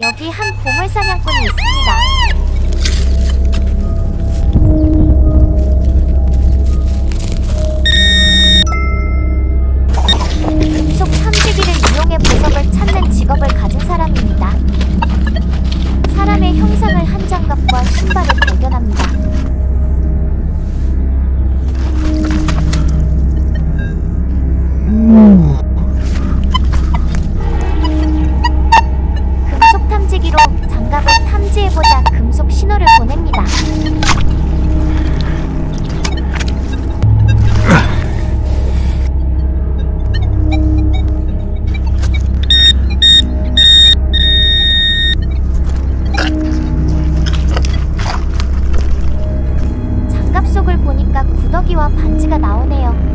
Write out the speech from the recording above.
여기 한 보물 사냥꾼이 있습니다. 보자 금속 신호를 보냅니다. 장갑 속을 보니까 구더기와 반지가 나오네요.